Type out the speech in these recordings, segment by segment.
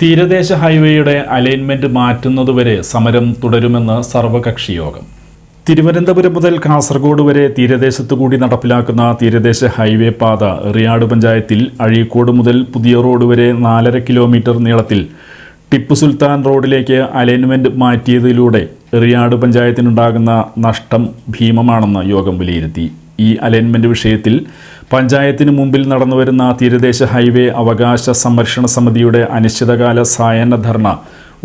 തീരദേശ ഹൈവേയുടെ അലൈൻമെന്റ് മാറ്റുന്നതുവരെ സമരം തുടരുമെന്ന് സർവകക്ഷി യോഗം. തിരുവനന്തപുരം മുതൽ കാസർഗോഡ് വരെ തീരദേശത്തു കൂടി നടപ്പിലാക്കുന്ന തീരദേശ ഹൈവേ പാത റിയാട് പഞ്ചായത്തിൽ അഴീക്കോട് മുതൽ പുതിയ റോഡ് വരെ നാലര കിലോമീറ്റർ നീളത്തിൽ ടിപ്പു സുൽത്താൻ റോഡിലേക്ക് അലൈൻമെന്റ് മാറ്റിയതിലൂടെ റിയാട് പഞ്ചായത്തിനുണ്ടാകുന്ന നഷ്ടം ഭീമമാണെന്ന് യോഗം വിലയിരുത്തി. ഈ അലൈൻമെന്റ് വിഷയത്തിൽ പഞ്ചായത്തിന് മുമ്പിൽ നടന്നുവരുന്ന തീരദേശ ഹൈവേ അവകാശ സംരക്ഷണ സമിതിയുടെ അനിശ്ചിതകാല സായന്ന ധർണ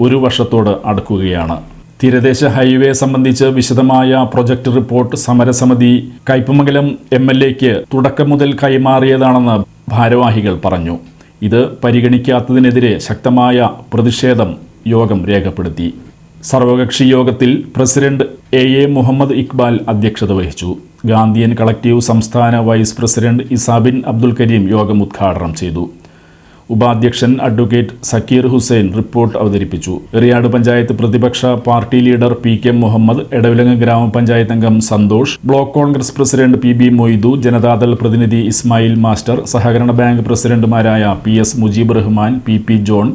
ഒരു വർഷത്തോട് അടുക്കുകയാണ്. തീരദേശ ഹൈവേ സംബന്ധിച്ച് വിശദമായ പ്രൊജക്ട് റിപ്പോർട്ട് സമരസമിതി കയ്പമംഗലം എം എൽ എക്ക് തുടക്കം മുതൽ കൈമാറിയതാണെന്ന് ഭാരവാഹികൾ പറഞ്ഞു. ഇത് പരിഗണിക്കാത്തതിനെതിരെ ശക്തമായ പ്രതിഷേധം യോഗം രേഖപ്പെടുത്തി. സർവകക്ഷി യോഗത്തിൽ president A A Muhammad Iqbal അധ്യക്ഷത വഹിച്ചു. ഗാന്ധിയൻ കളക്റ്റീവ് സംസ്ഥാന വൈസ് പ്രസിഡന്റ് ഇസാബിൻ അബ്ദുൽ കരീം യോഗം ഉദ്ഘാടനം ചെയ്തു. ഉപാധ്യക്ഷൻ അഡ്വക്കേറ്റ് സക്കീർ ഹുസൈൻ റിപ്പോർട്ട് അവതരിപ്പിച്ചു. എറിയാട് പഞ്ചായത്ത് പ്രതിപക്ഷ party leader P K Muhammad Edavilangu ഗ്രാമപഞ്ചായത്ത് അംഗം Santhosh block Congress president P B Moidu Janata Dal പ്രതിനിധി ഇസ്മായിൽ മാസ്റ്റർ സഹകരണ ബാങ്ക് പ്രസിഡന്റുമാരായ P S Mujeeb Rahman P P John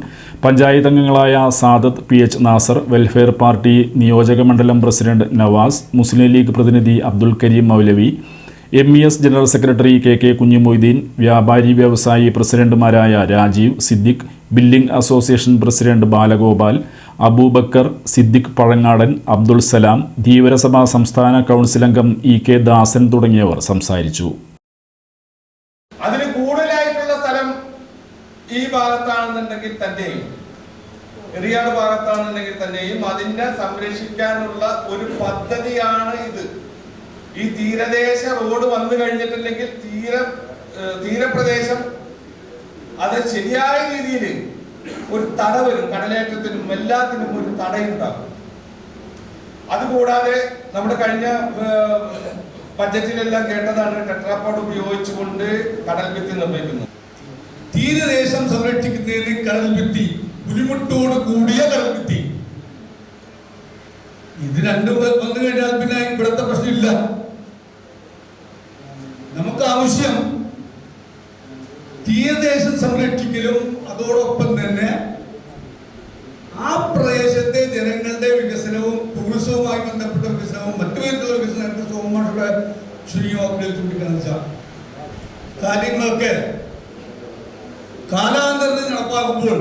panchayat അംഗങ്ങളായ Sadath P H Nasar welfare party നിയോജക മണ്ഡലം president Navas മുസ്ലിം league പ്രതിനിധി Abdul Karim Moulavi M E S general secretary K K Kunjumoideen വ്യാപാരി വ്യവസായി പ്രസിഡന്റുമാരായ Rajeev Siddique billing association president Balagopal Aboobacker Siddique Pazhangadan Abdul Salam Dheevarasabha സംസ്ഥാന council അംഗം E K ദാസൻ തുടങ്ങിയവർ സംസാരിച്ചു. ഈ ഭാഗത്താണെന്നുണ്ടെങ്കിൽ തന്നെയും എറിയാട് ഭാഗത്താണെന്നുണ്ടെങ്കിൽ തന്നെയും അതിനെ സംരക്ഷിക്കാനുള്ള ഒരു പദ്ധതിയാണ് ഇത്. ഈ തീരദേശ റോഡ് വന്നു കഴിഞ്ഞിട്ടുണ്ടെങ്കിൽ തീര തീരപ്രദേശം അത് ശരിയായ രീതിയിൽ ഒരു തട വരും. കടലേറ്റത്തിനും എല്ലാത്തിനും ഒരു തടയുണ്ടാകും. അതുകൂടാതെ നമ്മുടെ കഴിഞ്ഞ ബഡ്ജറ്റിലെല്ലാം കേട്ടതാണ് ടെട്രാപ്പാട് ഉപയോഗിച്ചുകൊണ്ട് കടൽ ഭിത്തി നിർമ്മിക്കുന്നത്. തീരദേശം സംരക്ഷിക്കുന്നതിന് കടൽഭിത്തി പുലിമുട്ടോട് കൂടിയ കടൽഭിത്തി ഇത് രണ്ടും വന്നു കഴിഞ്ഞാൽ പിന്നെ ഇവിടുത്തെ പ്രശ്നമില്ല. നമുക്ക് ആവശ്യം തീരദേശം സംരക്ഷിക്കലും അതോടൊപ്പം തന്നെ ആ പ്രദേശത്തെ ജനങ്ങളുടെ വികസനവും ടൂറിസവുമായി ബന്ധപ്പെട്ട വികസനവും മറ്റു വിധത്തിലുള്ള വികസനത്തെ ശ്രീ ശ്രീയോഗത്തിൽ ചൂണ്ടിക്കാണിച്ച കാര്യങ്ങളൊക്കെ കാലാന്തരത്തിൽ നടപ്പാക്കുമ്പോൾ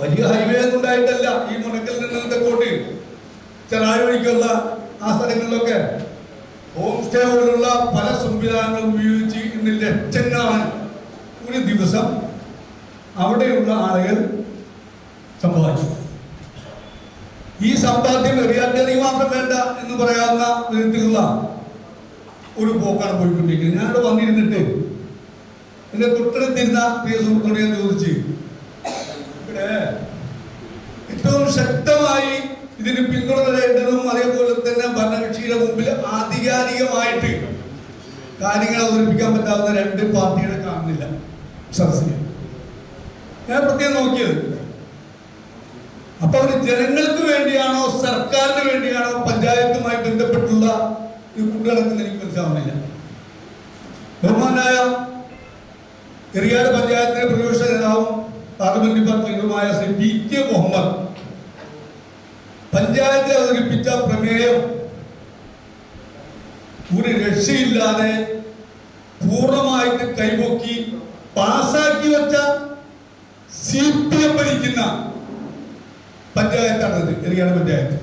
വലിയ ഹൈവേ ഒന്നും ഉണ്ടായിട്ടല്ല ഈ മുനക്കൽ നിന്ന് കോട്ടയിൽ. ചെറായി വഴിക്കുള്ള ആ സ്ഥലങ്ങളിലൊക്കെ ഹോം സ്റ്റേ പോലുള്ള പല സംവിധാനങ്ങളും ഉപയോഗിച്ച് ഇന്ന് ലക്ഷങ്ങളാണ് ഒരു ദിവസം അവിടെയുള്ള ആളുകൾ സമ്പാദിച്ചു. ഈ സമ്പാദ്യം എറിയാറ്ററി മാത്രം വേണ്ട എന്ന് പറയാവുന്ന വിധത്തിലുള്ള ഒരു പോക്കാണ് പോയിക്കൊണ്ടിരിക്കുന്നത്. ഞാനിവിടെ വന്നിരുന്നിട്ട് എന്റെ തൊട്ടടുത്തിരുന്ന പ്രിയ സുഹൃത്തോട് ഞാൻ ചോദിച്ചു. ഇവിടെ ഏറ്റവും ശക്തമായി ഇതിന് പിന്തുണ തരേണ്ടതും അതേപോലെ തന്നെ ഭരണകക്ഷിയുടെ മുമ്പിൽ ആധികാരികമായിട്ട് കാര്യങ്ങൾ അവതരിപ്പിക്കാൻ പറ്റാവുന്ന രണ്ട് പാർട്ടികളെ കാണുന്നില്ല. സദസ്സിൽ ഞാൻ പ്രത്യേകം നോക്കിയത്. അപ്പൊ അവർ ജനങ്ങൾക്ക് വേണ്ടിയാണോ സർക്കാരിന് വേണ്ടിയാണോ പഞ്ചായത്തുമായി ബന്ധപ്പെട്ടുള്ള ഈ കൊണ്ടുനടക്കുന്ന എനിക്ക് മനസ്സിലാവുന്നില്ല. ബഹുമാനായ എറിയാട് പഞ്ചായത്തിലെ പ്രതിപക്ഷ നേതാവും പാർലമെന്റ് പത്രികയുമായ ശ്രീ പി കെ മുഹമ്മദ് പഞ്ചായത്തിൽ അവതരിപ്പിച്ച പ്രമേയം ഒരു രക്ഷയില്ലാതെ പൂർണമായിട്ട് കൈപൊക്കി പാസാക്കി വെച്ച സി പി എം ഭരിക്കുന്ന പഞ്ചായത്താണത് എറിയാട് പഞ്ചായത്ത്.